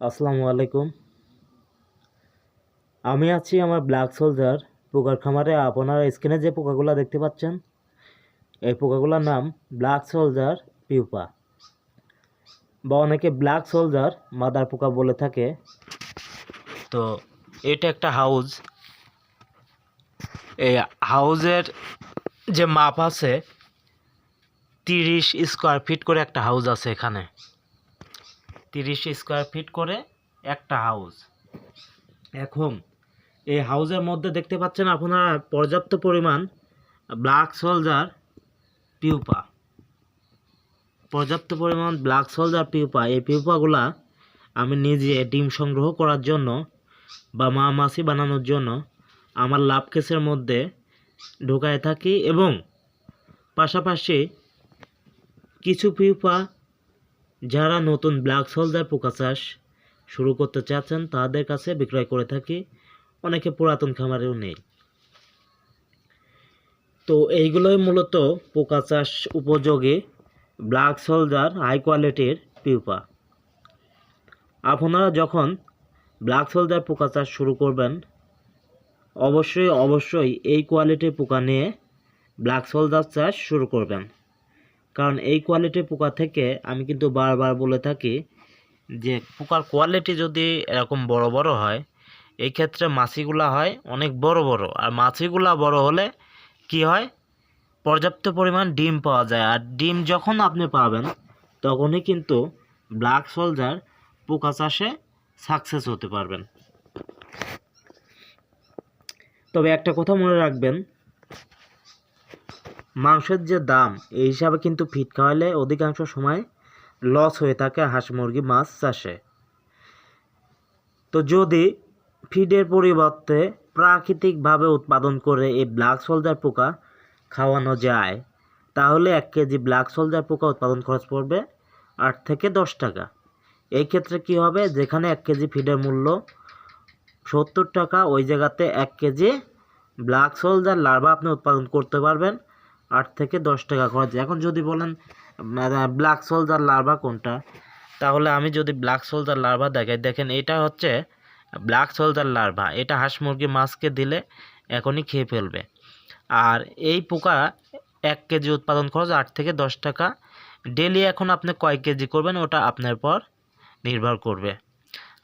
আসসালামু আলাইকুম। আমি আছি আমার ব্ল্যাক সোলজার পোকার খামারে। আপনারা স্ক্রিনে যে পোকাগুলো দেখতে পাচ্ছেন, এই পোকাগুলোর নাম ব্ল্যাক সোলজার পিউপা বা অনেকে ব্ল্যাক সোলজার মাদার পোকা বলে থাকে। তো এটা একটা হাউস এই হাউজের যে মাপ আছে, তিরিশ স্কোয়ার ফিট করে একটা হাউজ আছে এখানে। তিরিশ স্কোয়ার ফিট করে একটা হাউস এখন, এই হাউসের মধ্যে দেখতে পাচ্ছেন আপনারা পর্যাপ্ত পরিমাণ ব্ল্যাক সোলজার পিউপা পর্যাপ্ত পরিমাণ ব্ল্যাক সোলজার পিউপা এই পিউপাগুলা আমি নিজে ডিম সংগ্রহ করার জন্য বা মা মাছি বানানোর জন্য আমার লাভ কেসের মধ্যে ঢোকায় থাকি এবং পাশাপাশি কিছু পিউপা যারা নতুন ব্ল্যাক সোলজার পোকা চাষ শুরু করতে চাচ্ছেন, তাদের কাছে বিক্রয় করে থাকি, অনেকে পুরাতন খামারেও নেই। তো এইগুলোই মূলত পোকা চাষ উপযোগী ব্ল্যাক সোলজার হাই কোয়ালিটির পিউপা। আপনারা যখন ব্ল্যাক সোলজার পোকা চাষ শুরু করবেন, অবশ্যই অবশ্যই এই কোয়ালিটির পোকা নিয়ে ব্ল্যাক সোলজার চাষ শুরু করবেন। কারণ এই কোয়ালিটির পোকা থেকে আমি কিন্তু বারবার বলে থাকি যে পোকার কোয়ালিটি যদি এরকম বড় বড় হয়, এই ক্ষেত্রে মাছিগুলা হয় অনেক বড় বড়। আর মাছিগুলা বড় হলে কি হয়? পর্যাপ্ত পরিমাণ ডিম পাওয়া যায়। আর ডিম যখন আপনি পাবেন, তখনই কিন্তু ব্ল্যাক সোলজার পোকা চাষে সাকসেস হতে পারবেন। তবে একটা কথা মনে রাখবেন মাংসের যে দাম, এই হিসাবে কিন্তু ফিট খাওয়ালে অধিকাংশ সময় লস হয়ে থাকে হাঁস মুরগি, মাছ, চাষে। তো যদি ফিডের পরিবর্তে প্রাকৃতিকভাবে উৎপাদন করে এই ব্ল্যাক সোলজার পোকা খাওয়ানো যায়, তাহলে এক কেজি ব্ল্যাক সোলজার পোকা উৎপাদন খরচ পড়বে আট থেকে দশ টাকা। এই ক্ষেত্রে কি হবে? যেখানে এক কেজি ফিডের মূল্য সত্তর টাকা, ওই জায়গাতে এক কেজি ব্ল্যাক সোলজার লার্ভা আপনি উৎপাদন করতে পারবেন। আট থেকে দশ টাকা খরচ এখন যদি বলেন ব্ল্যাক সোলজার লার্ভা কোনটা? তাহলে আমি যদি ব্ল্যাক সোলজার লার্ভা দেখাই, দেখেন এটা হচ্ছে ব্ল্যাক সোলজার লার্ভা এটা হাঁস মুরগি মাছকে দিলে এখনই খেয়ে ফেলবে। আর এই পোকা এক কেজি উৎপাদন খরচ আট থেকে দশ টাকা। ডেলি এখন আপনি কয় কেজি করবেন, ওটা আপনার পর নির্ভর করবে।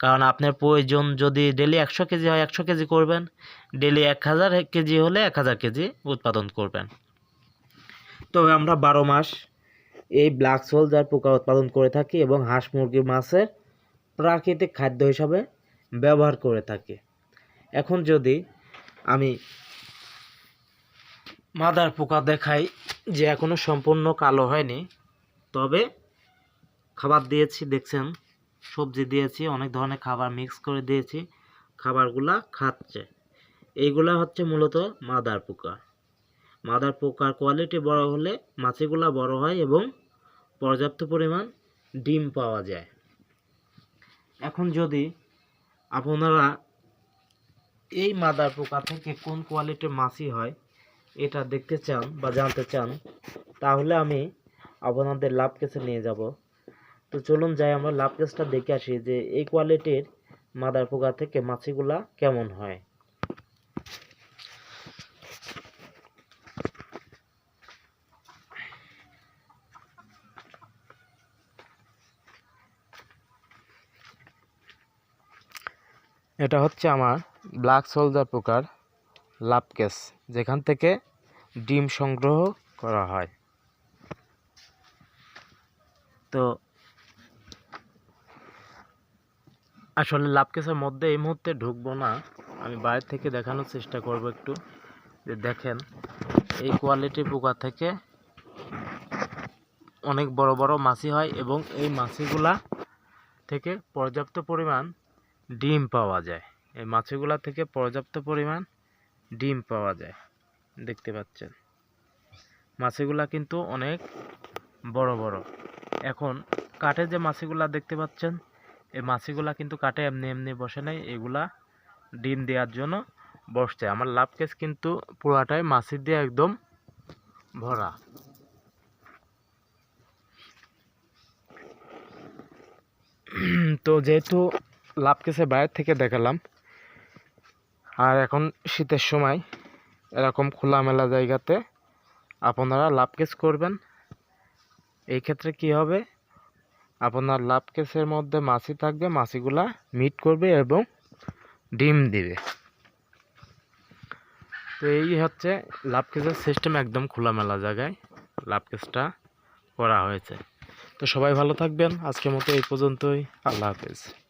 কারণ আপনার প্রয়োজন যদি ডেলি একশো কেজি হয়, একশো কেজি করবেন। ডেলি এক হাজার কেজি হলে এক হাজার কেজি উৎপাদন করবেন। তবে আমরা বারো মাস এই ব্ল্যাক সোলজার পোকা উৎপাদন করে থাকি এবং হাঁস মুরগি মাছের প্রাকৃতিক খাদ্য হিসাবে ব্যবহার করে থাকি। এখন যদি আমি মাদার পোকা দেখাই যে এখনও সম্পূর্ণ কালো হয়নি, তবে খাবার দিয়েছি, দেখছেন, সবজি দিয়েছি, অনেক ধরনের খাবার মিক্স করে দিয়েছি, খাবারগুলা খাচ্ছে। এইগুলা হচ্ছে মূলত মাদার পোকা। মাদার পোকার কোয়ালিটি বড় হলে মাছিগুলা বড় হয় এবং পর্যাপ্ত পরিমাণ ডিম পাওয়া যায়। এখন যদি আপনারা এই মাদার পোকা থেকে কোন কোয়ালিটির মাছি হয় এটা দেখতে চান বা জানতে চান, তাহলে আমি আপনাদের লাভ কেসে নিয়ে যাব। তো চলুন যাই আমরা লাভ কেসটা দেখে আসি যে এই কোয়ালিটির মাদার পোকা থেকে মাছিগুলা কেমন হয়। এটা হচ্ছে আমার ব্ল্যাক সোলজার পোকার লাভ কেস যেখান থেকে ডিম সংগ্রহ করা হয়। তো আসলে লাভ কেসের মধ্যে এই মুহূর্তে ঢুকবো না। আমি বাইরে থেকে দেখানোর চেষ্টা করব একটু। যে দেখেন, এই কোয়ালিটির পোকা থেকে অনেক বড় বড় মাছি হয় এবং এই মাছিগুলা থেকে পর্যাপ্ত পরিমাণ ডিম পাওয়া যায়। এই মাছগুলা থেকে পর্যাপ্ত পরিমাণ ডিম পাওয়া যায়। দেখতে পাচ্ছেন। মাছগুলা কিন্তু অনেক বড় বড়। এখন কাঠে যে মাছিগুলা দেখতে পাচ্ছেন, এই মাছিগুলা কিন্তু কাঠে এমনি এমনি বসে নাই, এগুলা ডিম দেওয়ার জন্য বসছে। আমার লাভ কেস কিন্তু পুরাটাই মাছি দিয়ে একদম ভরা। তো যেহেতু লাভ কেসে বাইরের থেকে দেখালাম। আর এখন শীতের সময় এরকম খোলামেলা জায়গাতে আপনারা লাভ কেস করবেন। এই ক্ষেত্রে কি হবে? আপনার লাভ কেসের মধ্যে মাছি থাকবে, মাছিগুলা মিট করবে এবং ডিম দিবে। তো এই হচ্ছে লাভ কেসের সিস্টেম একদম খোলামেলা জায়গায় লাভ কেসটা করা হয়েছে। তো সবাই ভালো থাকবেন। আজকের মতো এই পর্যন্তই। আল্লাহ হাফেজ।